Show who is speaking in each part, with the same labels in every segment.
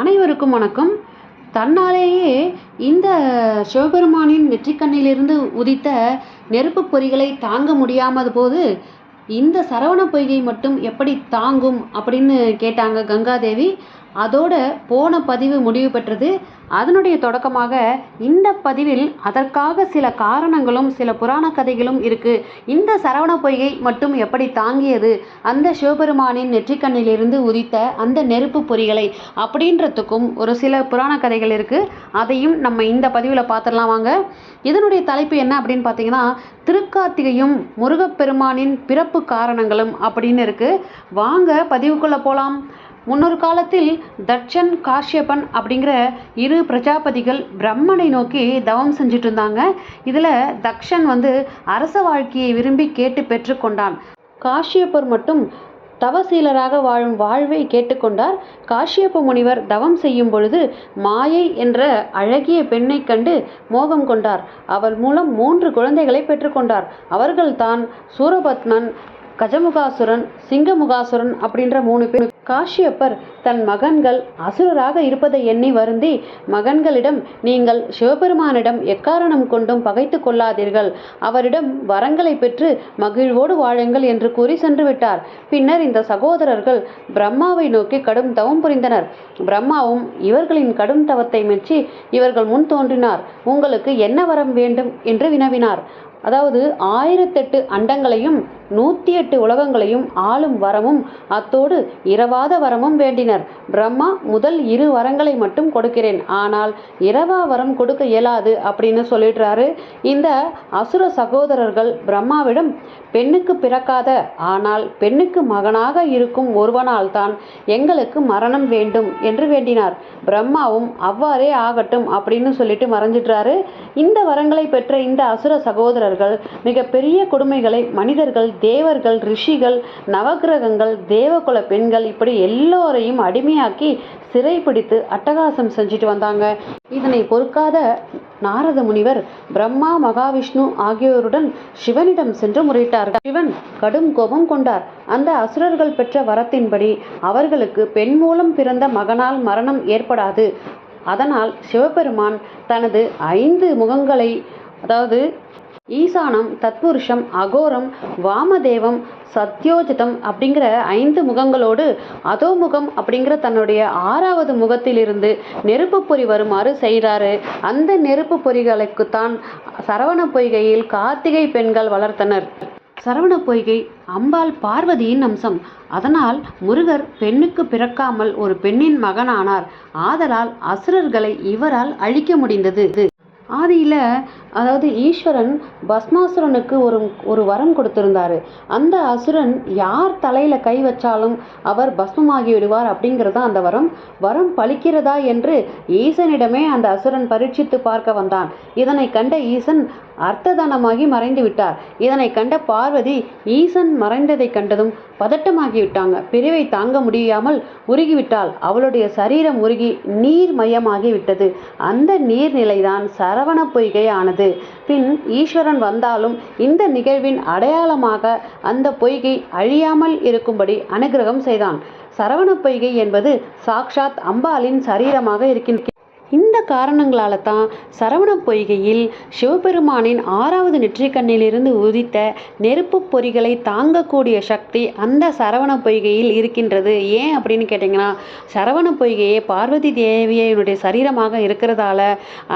Speaker 1: அனைவருக்கும் வணக்கம். தன்னாலேயே இந்த சிவபெருமானின் நெற்றிக்கண்ணிலிருந்து உதித்த நெருப்பு பொறிகளை தாங்க முடியாமது போது இந்த சரவண பொய்கை மட்டும் எப்படி தாங்கும் அப்படின்னு கேட்டாங்க கங்காதேவி. அதோட போன பதிவு முடிவு பெற்றது. அதனுடைய தொடக்கமாக இந்த பதிவில் அதற்காக சில காரணங்களும் சில புராண கதைகளும் இருக்கு. இந்த சரவண பொய்கை மட்டும் எப்படி தாங்கியது? அந்த சிவபெருமானின் நெற்றிக்கண்ணிலிருந்து உதித்த அந்த நெருப்பு பொறிகளை அப்படின்றதுக்கும் ஒரு சில புராண கதைகள் இருக்கு. அதையும் நம்ம இந்த பதிவில் பார்த்துடலாம் வாங்க. இதனுடைய தலைப்பு என்ன அப்படின்னு பார்த்தீங்கன்னா திருக்கார்த்திகையும் முருகப்பெருமானின் பிறப்பு காரணங்களும் அப்படின்னு இருக்கு. வாங்க பதிவுக்குள்ளே போகலாம் முன்னொரு காலத்தில் தட்சன் காஷ்யபன் அப்படிங்கிற இரு பிரஜாபதிகள் பிரம்மனை நோக்கி தவம் செஞ்சுட்டு இருந்தாங்க இதில் தக்ஷன் வந்து அரச வாழ்க்கையை விரும்பி கேட்டு பெற்றுக்கொண்டான் காஷ்யப்பர் மட்டும் தவசீலராக வாழும் வாழ்வை கேட்டுக்கொண்டார் காஷ்யப்ப முனிவர் தவம் செய்யும் பொழுது மாயை என்ற அழகிய பெண்ணைக் கண்டு மோகம் கொண்டார். அவள் மூலம் மூன்று குழந்தைகளை பெற்றுக்கொண்டார் அவர்கள்தான் சூரபத்மன் கஜமுகாசுரன் சிங்கமுகாசுரன் அப்படின்ற மூணு பேர் காஷ்யப்பர் தன் மகன்கள் அசுரராக இருப்பதை எண்ணி வருந்தி மகன்களிடம் நீங்கள் சிவபெருமானிடம் எக்காரணம் கொண்டும் பகைத்து கொள்ளாதீர்கள். அவரிடம் வரங்களை பெற்று மகிழ்வோடு வாழுங்கள் என்று கூறி சென்று விட்டார். பின்னர் இந்த சகோதரர்கள் பிரம்மாவை நோக்கி கடும் தவம் புரிந்தனர். பிரம்மாவும் இவர்களின் கடும் தவத்தை மெச்சி இவர்கள் முன் தோன்றினார். உங்களுக்கு என்ன வரம் வேண்டும்? என்று வினவினார். அதாவது ஆயிரத்தெட்டு அண்டங்களையும் நூற்றி எட்டு உலகங்களையும் ஆளும் வரமும் அத்தோடு இரவாத வரமும் வேண்டினர். பிரம்மா முதல் இரு வரங்களை மட்டும் கொடுக்கிறேன். ஆனால் இரவா வரம் கொடுக்க இயலாது அப்படின்னு சொல்லிடுறாரு. இந்த அசுர சகோதரர்கள் பிரம்மாவிடம் பெண்ணுக்கு பிறக்காத ஆனால் பெண்ணுக்கு மகனாக இருக்கும் ஒருவனால் தான் எங்களுக்கு மரணம் வேண்டும் என்று வேண்டினார். பிரம்மாவும் அவ்வாறே ஆகட்டும் அப்படின்னு சொல்லிட்டு மறைஞ்சிடுறாரு. இந்த வரங்களை பெற்ற இந்த அசுர சகோதரர்கள் மிகப்பெரிய கொடுமைகளை மனிதர்கள் தேவர்கள் ரிஷிகள் நவகிரகங்கள் தேவகுல பெண்கள் இப்படி எல்லோரையும் அடிமையாக்கி சிறைப்பிடித்து அட்டகாசம் செஞ்சுட்டு வந்தாங்க. இதனை பொறுக்காத நாரத முனிவர் பிரம்மா மகாவிஷ்ணு ஆகியோருடன் சிவனிடம் சென்று முறையிட்டார்கள். சிவன் கடும் கோபம் கொண்டார். அந்த அசுரர்கள் பெற்ற வரத்தின்படி அவர்களுக்கு பெண் மூலம் பிறந்த மகனால் மரணம் ஏற்படாது. அதனால் சிவபெருமான் தனது ஐந்து முகங்களை அதாவது ஈசானம் தத்புருஷம் அகோரம் வாமதேவம் சத்யோஜிதம் அப்படிங்கிற ஐந்து முகங்களோடு அதோமுகம் அப்படிங்கிற தன்னுடைய ஆறாவது முகத்திலிருந்து நெருப்பு பொறி வருமாறு செய்கிறாரு. அந்த நெருப்பு பொறிகளுக்குத்தான் சரவண பொய்கையில் கார்த்திகை பெண்கள் வளர்த்தனர். சரவண பொய்கை அம்பாள் பார்வதியின் அம்சம். அதனால் முருகர் பெண்ணுக்கு பிறக்காமல் ஒரு பெண்ணின் மகனானார். ஆதலால் அசுரர்களை இவரால் அழிக்க முடிந்தது. ஆதியில் அதாவது ஈஸ்வரன் பஸ்மாசுரனுக்கு ஒரு ஒரு வரம் கொடுத்திருந்தாரு. அந்த அசுரன் யார் தலையில் கை வச்சாலும் அவர் பஸ்மமாகி விடுவார் அப்படிங்கிறது அந்த வரம். வரம் பலிக்கிறதா என்று ஈசனிடமே அந்த அசுரன் பரீட்சித்து பார்க்க வந்தான். இதனை கண்ட ஈசன் அர்த்ததானமாகி மறைந்து விட்டார். இதனை கண்ட பார்வதி ஈசன் மறைந்ததை கண்டதும் பதட்டமாகி விட்டாங்க பிரிவை தாங்க முடியாமல் உருகிவிட்டாள். அவளுடைய சரீரம் உருகி நீர் மயமாகிவிட்டது அந்த நீர்நிலைதான் சரவண பொய்கை ஆனது பின் ஈஸ்வரன் வந்தாலும் இந்த நிகழ்வின் அடையாளமாக அந்த பொய்கை அழியாமல் இருக்கும்படி அனுகிரகம் செய்தான். சரவண பொய்கை என்பது சாக்ஷாத் அம்பாளின் சரீரமாக இருக்கின்ற இந்த காரணங்களால தான் சரவண பொய்கையில் சிவபெருமானின் ஆறாவது நெற்றிக்கண்ணிலிருந்து உதித்த நெருப்பு பொறிகளை தாங்கக்கூடிய சக்தி அந்த சரவண பொய்கையில் இருக்கின்றது. ஏன் அப்படின்னு கேட்டிங்கன்னா சரவண பொய்கையே பார்வதி தேவியனுடைய சரீரமாக இருக்கிறதால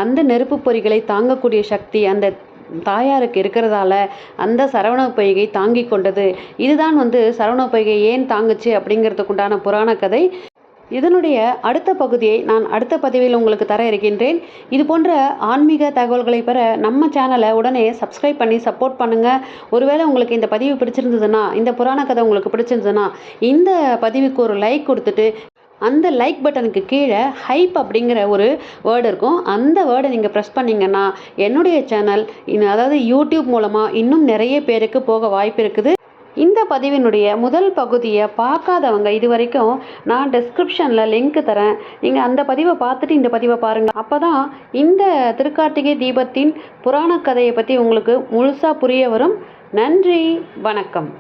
Speaker 1: அந்த நெருப்பு பொறிகளை தாங்கக்கூடிய சக்தி அந்த தாயாருக்கு இருக்கிறதால அந்த சரவண பொய்கை தாங்கி கொண்டது. இதுதான் வந்து சரவண பொய்கை ஏன் தாங்குச்சு அப்படிங்கிறதுக்குண்டான புராண கதை. இதனுடைய அடுத்த பகுதியை நான் அடுத்த பதிவில் உங்களுக்கு தர இருக்கின்றேன். இது போன்ற ஆன்மீக தகவல்களை பெற நம்ம சேனலை உடனே சப்ஸ்கிரைப் பண்ணி சப்போர்ட் பண்ணுங்கள் ஒருவேளை உங்களுக்கு இந்த பதிவு பிடிச்சிருந்ததுன்னா இந்த புராண கதை உங்களுக்கு பிடிச்சிருந்ததுன்னா இந்த பதிவுக்கு ஒரு லைக் கொடுத்துட்டு அந்த லைக் பட்டனுக்கு கீழே ஹைப் அப்படிங்கிற ஒரு வேர்டு இருக்கும். அந்த வேர்டை நீங்கள் ப்ரெஸ் பண்ணிங்கன்னா என்னுடைய சேனல் அதாவது யூடியூப் மூலமாக இன்னும் நிறைய பேருக்கு போக வாய்ப்பு இருக்குது. இந்த பதிவினுடைய முதல் பகுதியை பார்க்காதவங்க இது வரைக்கும் நான் டிஸ்கிரிப்ஷனில் லிங்க் தரேன். நீங்கள் அந்த பதிவை பார்த்துட்டு இந்த பதிவை பாருங்கள் அப்போ தான் இந்த திருக்கார்த்திகை தீபத்தின் புராண கதையை பற்றி உங்களுக்கு முழுசாக புரிய வரும். நன்றி வணக்கம்.